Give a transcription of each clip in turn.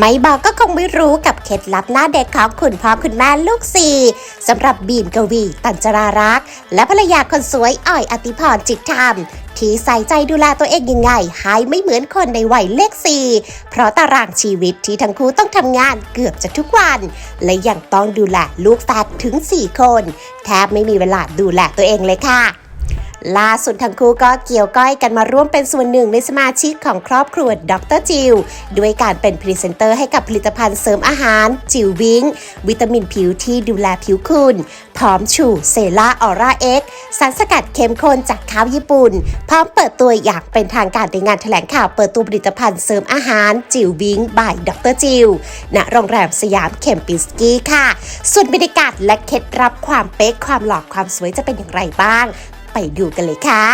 ไม่บอกก็คงไม่รู้กับเคล็ดลับหน้าเด็กของคุณพ่อคุณแม่ลูกสี่สำหรับบีมกวี ตันจรารักษ์และภรรยาคนสวยอ่อยอติพรจิตธรรมที่ใส่ใจดูแลตัวเองยังไงให้ไม่เหมือนคนในวัยเลขสี่เพราะตารางชีวิตที่ทั้งคู่ต้องทำงานเกือบจะทุกวัน และยังต้องดูแลลูกแฝดถึง 4 คน แทบไม่มีเวลาดูแลตัวเองเลยค่ะ ล่าสุดทั้งคู่ก็เกี่ยวก้อยกันมาร่วมเป็นส่วนหนึ่งในสมาชิกของครอบครัวดรจิวด้วยการเป็นพรีเซนเตอร์ให้กับผลิตภัณฑ์เสริมอาหาร จิววิงวิตามินผิวที่ดูแลผิวคุณพร้อมชูเซล่าออร่าเอ็กสารสกัดเข้มข้นจากข้าวญี่ปุ่น พร้อมเปิดตัวอย่างเป็นทางการในงานแถลงข่าวเปิดตัวผลิตภัณฑ์เสริมอาหารจิววิงบายดรจิวณโรงแรมสยามเคมปิสกี้ค่ะ ส่วนบรรยากาศและเคล็ดลับความเป๊กความหล่อความสวยจะเป็นอย่างไรบ้าง ไปดูกันเลยค่ะ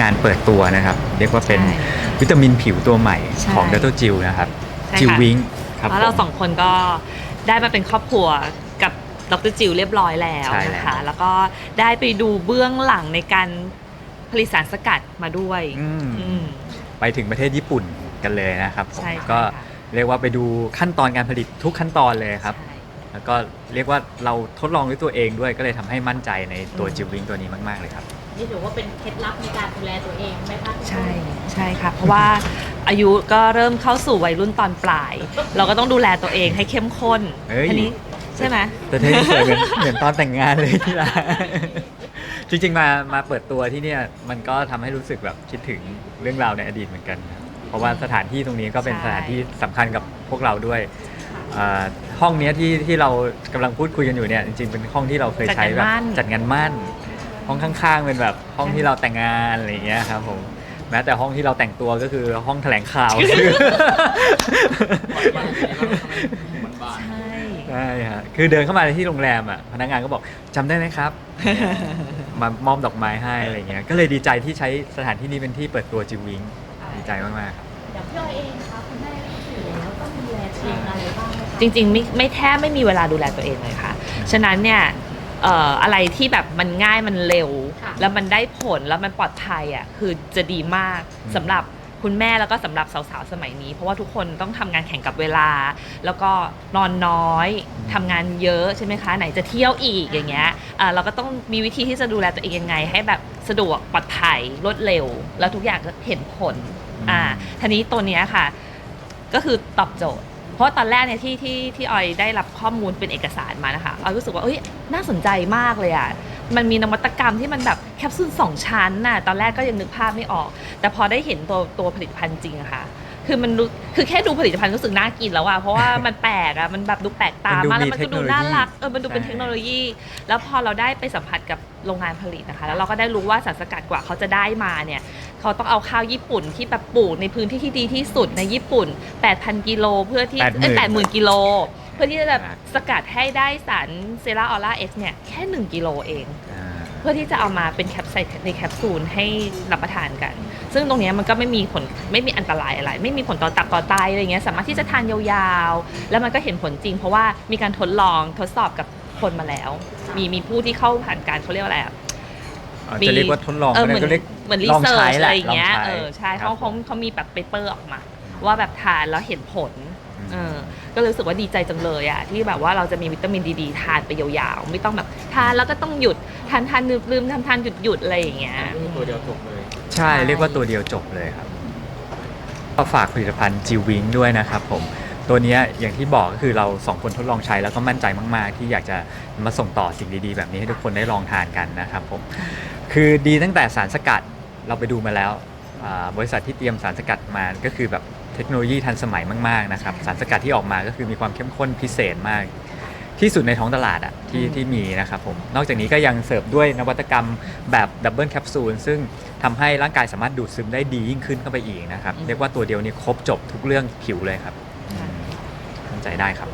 งานเปิดตัวนะครับ เรียกว่าเป็นใช่วิตามินผิวตัวใหม่ใช่ของดรจิวนะครับใช่ค่ะจิววิงครับแล้วเราผม สองคนก็ได้มาเป็นครอบครัวกับดรจิวเรียบร้อยแล้วใช่แล้ว นะคะ แล้วก็ได้ไปดูเบื้องหลังในการผลิตสารสกัดมาด้วยอืมอืม ไปถึงประเทศญี่ปุ่นกันเลยนะครับผมใช่ค่ะก็เรียกว่าไปดูขั้นตอนการผลิตทุกขั้นตอนเลยครับ ใช่ แล้วก็เรียกว่าเราทดลองด้วยตัวเองด้วยก็เลยทำให้มั่นใจในตัวอืมจิววิงตัวนี้มาก ๆเลยครับ นี่ถือว่าเป็นเคล็ดลับในการดูแลตัวเองไหมคะใช่ใช่ค่ะ เพราะว่าอายุก็เริ่มเข้าสู่วัยรุ่นตอนปลาย เราก็ต้องดูแลตัวเองให้เข้มข้นเฮ้ยทีนี้ใช่ไหม แต่เท่สวยเหมือน เหมือนตอนแต่งงานเลยที่ร้านจริงๆมามาเปิดตัวที่เนี่ยมันก็ทำให้รู้สึกแบบคิดถึงเรื่องราวในอดีตเหมือนกันครับเพราะว่าสถานที่ตรงนี้ก็เป็นใช่ สถานที่สำคัญกับพวกเราด้วยอ่า ห้องเนี้ยที่ที่เรากำลังพูดคุยกันอยู่เนี่ยจริงๆเป็นห้องที่เราเคยใช้แบบจัดงานมั่น ห้องข้างๆเป็นแบบห้องที่เราแต่งงานอะไรอย่างเงี้ยครับผมแม้แต่ห้องที่เราแต่งตัวก็คือห้องแถลงข่าว ใช่ ใช่ฮะคือเดินเข้ามาในที่โรงแรมอะพนักงานก็บอกจำได้ไหมครับ มามอบดอกไม้ให้อะไรเงี้ย ก็เลยดีใจที่ใช้สถานที่นี้เป็นที่เปิดตัวจิววิงดีใจมากๆครับ อย่างพี่ออยเองคะคุณแม่ถือแล้วต้องดูแลตัวเองอะไรบ้างไหมคะ จริงๆไม่ไม่แทบไม่มีเวลาดูแลตัวเองเลยค่ะ ฉะนั้นเนี่ยเอ่ออะไรที่แบบมันง่ายมันเร็วแล้วมันได้ผลแล้วมันปลอดภัยอะคือจะดีมากอืมสำหรับคุณแม่แล้วก็สำหรับสาวๆสมัยนี้ เพราะว่าทุกคนต้องทำงานแข่งกับเวลา แล้วก็นอนน้อยทำงานเยอะใช่ไหมคะ ไหนจะเที่ยวอีกอย่างเงี้ยอ่าเราก็ต้องมีวิธีที่จะดูแลตัวเองยังไง ให้แบบสะดวกปลอดภัยรวดเร็ว แล้วทุกอย่างก็เห็นผลอ่าทีนี้ตัวเนี้ยค่ะ ก็คือตอบโจทย์ เพราะว่าตอนแรกเนี่ยที่ที่ที่ออยได้รับข้อมูลเป็นเอกสารมานะคะออยรู้สึกว่าเอ้ยน่าสนใจมากเลยอะมันมีนวัตกรรมที่มันแบบแคปซูลสองชั้นน่ะตอนแรกก็ยังนึกภาพไม่ออก แต่พอได้เห็นตัวตัวผลิตภัณฑ์จริงอะค่ะคือมันรู้คือแค่ดูผลิตภัณฑ์รู้สึกน่ากินแล้วอะเพราะว่ามันแปลกอะมันแบบดูแปลกตามันดูมากแล้วมีมันก็ดูเทคโนโลยีน่ารักเออมันดูเป็นใช่เทคโนโลยี แล้วพอเราได้ไปสัมผัสกับโรงงานผลิตนะคะ แล้วเราก็ได้รู้ว่าสารสกัดกว่าเขาจะได้มาเนี่ย เขาต้องเอาข้าวญี่ปุ่นที่แบบปลูกในพื้นที่ที่ดีที่สุดในญี่ปุ่น 8,000 กิโลเพื่อที่80,000เอ้ย80,000กิโล เพื่อที่จะแบบครับสกัดให้ได้สารเซราออร่าเอ็กซ์เนี่ยแค่ 1 กิโลเอง อ่าเพื่อที่จะเอามาเป็นแคปใส่ในแคปซูลให้รับประทานกัน ซึ่งตรงเนี้ยมันก็ไม่มีผลไม่มีอันตรายอะไร ไม่มีผลต่อตับต่อไตอะไรเงี้ยสามารถที่จะทานยาวๆ แล้วมันก็เห็นผลจริง เพราะว่ามีการทดลองทดสอบกับคนมาแล้ว มีมีผู้ที่เข้าผ่านการเขาเรียกว่าอะไรอะอ่าจะเรียกว่าทดลองเออก็เหมืได้อน ก็เรียก เหมือนรีลองเสิใช้ร์ชแหอะละไรอย่างเงี้ยลองใช้เออใช่ครัเขาบเขาเขามีแบบเปเปอร์ออกมา ว่าแบบทานแล้วเห็นผล เออ ก็เลยรู้สึกว่าดีใจจังเลยอะที่แบบว่าเราจะมีวิตามินดีๆทานไปยาวๆ ไม่ต้องแบบทานแล้วก็ต้องหยุดทานทานลืมลืมทานทานหยุดหยุดอะไรอย่างเงี้ย ตัวเดียวจบเลย ใช่ใช่เรียกว่าตัวเดียวจบเลยครับก็ฝากผลิตภัณฑ์จิววิงด้วยนะครับผมตัวเนี้ยอย่างที่บอกก็คือเราสองคนทดลองใช้แล้วก็มั่นใจมาก ๆ ที่อยากจะมาส่งต่อสิ่งดี ๆ แบบนี้ให้ทุกคนได้ลองทานกันนะครับผมคือดีตั้งแต่สารสกัด เราไปดูมาแล้วอ่าบริษัทที่เตรียมสารสกัดมาก็คือแบบเทคโนโลยีทันสมัยมากๆนะครับสารสกัดที่ออกมาก็คือมีความเข้มข้นพิเศษมาก ที่สุดในท้องตลาดอะที่อืมที่มีนะครับผมนอกจากนี้ก็ยังเสิร์ฟด้วยนวัตกรรมแบบดับเบิลแคปซูลซึ่งทำให้ร่างกายสามารถดูดซึมได้ดียิ่งขึ้นเข้าไปอีกนะครับ เรียกว่าตัวเดียวนี้ครบจบทุกเรื่องผิวเลยครับมั่นใจได้ครับ